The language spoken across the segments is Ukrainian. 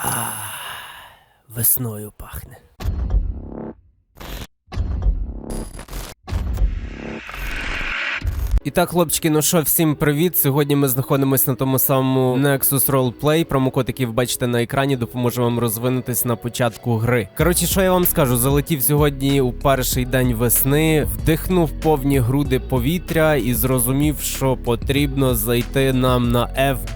А, весною пахне. І так, хлопчики, ну що, всім привіт. Сьогодні ми знаходимося на тому самому Nexus Roleplay. Промокод, який ви бачите на екрані, допоможе вам розвинутись на початку гри. Коротше, що я вам скажу? Залетів сьогодні у перший день весни, вдихнув повні груди повітря і зрозумів, що потрібно зайти нам на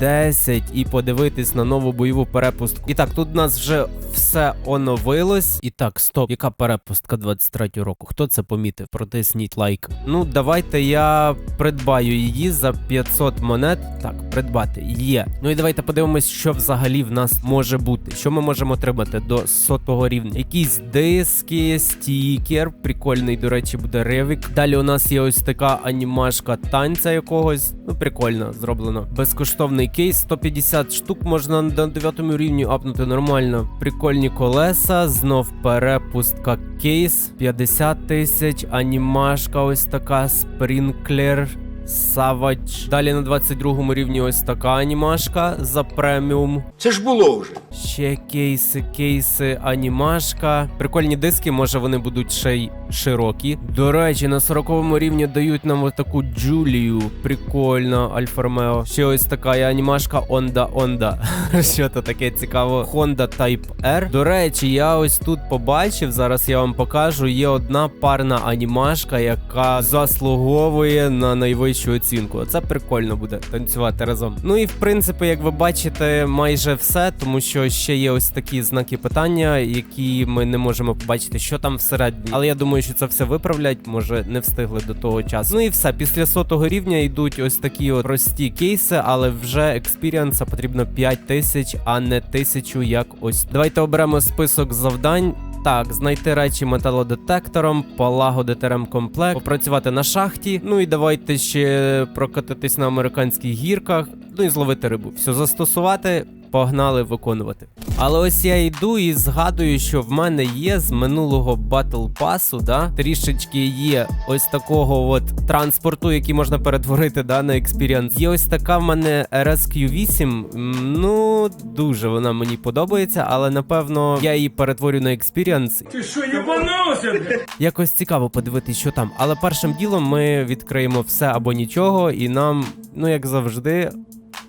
F10 і подивитись на нову бойову перепустку. І так, тут у нас вже все оновилось. І так, стоп, яка перепустка 23 року? Хто це помітив? Протисніть лайк. Ну, давайте я придбаю її за 500 монет. Так, придбати є. Ну і давайте подивимось, що взагалі в нас може бути. Що ми можемо отримати до сотого рівня? Якісь диски, стікер. Прикольний, до речі, буде ревік. Далі у нас є ось така анімашка танця якогось. Ну, прикольно зроблено. Безкоштовний кейс, 150 штук можна на 9 рівні апнути нормально. Прикольні колеса, знов перепустка кейс, 50 тисяч, анімашка ось така, спрінклер. Савач. Далі на 22 рівні ось така анімашка за преміум. Це ж було вже. Ще кейси, кейси, анімашка. Прикольні диски, може вони будуть ще й широкі. До речі, на 40 рівні дають нам отаку Джулію. Прикольно, Альфа Ромео. Ще ось така анімашка Онда Онда. Що то таке цікаво? Honda Type R. До речі, я ось тут побачив. Зараз я вам покажу. Є одна парна анімашка, яка заслуговує на найвищу оцінку. Це прикольно буде танцювати разом. Ну і в принципі, як ви бачите, майже все, тому що ще є ось такі знаки питання, які ми не можемо побачити, що там всередині. Але я думаю, що це все виправлять. Може, не встигли до того часу. Ну і все. Після сотого рівня йдуть ось такі от прості кейси, але вже експіріанса потрібно 5 тисяч, а не тисячу, як ось. Давайте оберемо список завдань. Так, знайти речі металодетектором, полагодити ремкомплект, попрацювати на шахті. Ну і давайте ще прокатитись на американських гірках. Ну і зловити рибу. Все застосувати. Погнали виконувати. Але ось я йду і згадую, що в мене є з минулого батл пасу, да, трішечки є ось такого от транспорту, який можна перетворити да, на експіріанс. Є ось така в мене RSQ8. м, Ну, дуже вона мені подобається, але напевно я її перетворю на експіріанс. Ти що, єбанувся? Якось цікаво подивитись, що там. Але першим ділом ми відкриємо все або нічого, і нам, ну як завжди,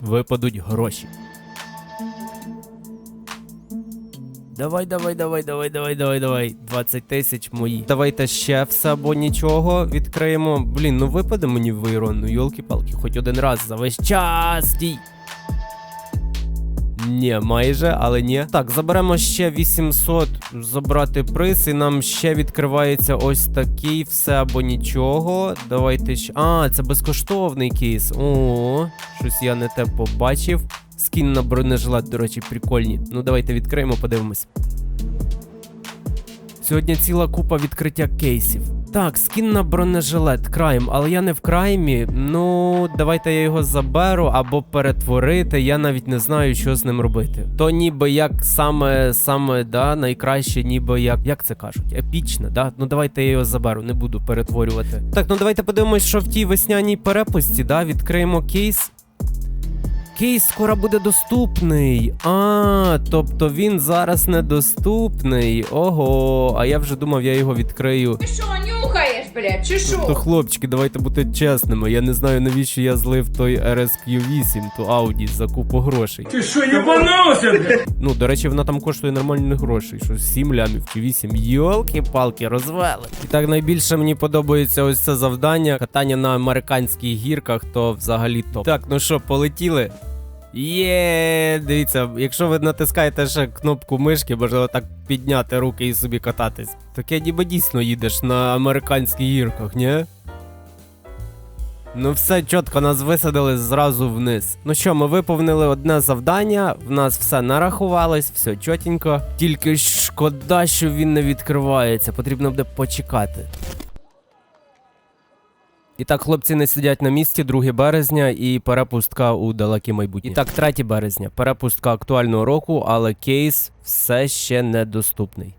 випадуть гроші. Давай, давай, давай, давай, давай, давай, давай. 20 тисяч мої. Давайте ще все або нічого відкриємо. Блін, ну випаде мені вирон, ну йолки-палки, хоч один раз за весь час. Стій. Ні, майже, але ні. Так, заберемо ще 800 забрати приз, і нам ще відкривається ось такий все або нічого. Давайте ще. А, це безкоштовний кейс. О, щось я не те побачив. Скін на бронежилет, до речі, прикольні. Ну, давайте відкриємо, подивимось. Сьогодні ціла купа відкриття кейсів. Так, скін на бронежилет, крайм, але я не в краймі. Ну, давайте я його заберу або перетворити. Я навіть не знаю, що з ним робити. То ніби як саме, саме, да, найкраще, ніби як. Як це кажуть? Епічне, да? Ну давайте я його заберу, не буду перетворювати. Так, ну давайте подивимось, що в тій весняній перепусті, да, відкриємо кейс. Кейс скоро буде доступний. А, тобто він зараз недоступний. Ого, а я вже думав, я його відкрию. Ти що, нюхаєш, блядь, чи Тобто, що? хлопчики, давайте бути чесними. Я не знаю, навіщо я злив той RSQ8, ту Audi за купу грошей. Ти що, єбанувся, блядь? Ну, до речі, вона там коштує нормальних грошей. Що 7 лямів чи 8. Йолки-палки, розвели. І так найбільше мені подобається ось це завдання. Катання на американських гірках, то взагалі топ. Так, ну що, полетіли? Є, дивіться, якщо ви натискаєте ще кнопку мишки, можна так підняти руки і собі кататись. Таке ніби дійсно їдеш на американських гірках, ні? Ну все чітко нас висадили зразу вниз. Ну що, ми виповнили одне завдання, в нас все нарахувалось, все чотенько. Тільки шкода, що він не відкривається, потрібно буде почекати. І так, хлопці не сидять на місці 2 березня і перепустка у далеке майбутнє. І так, 3 березня. Перепустка актуального року, але кейс все ще недоступний.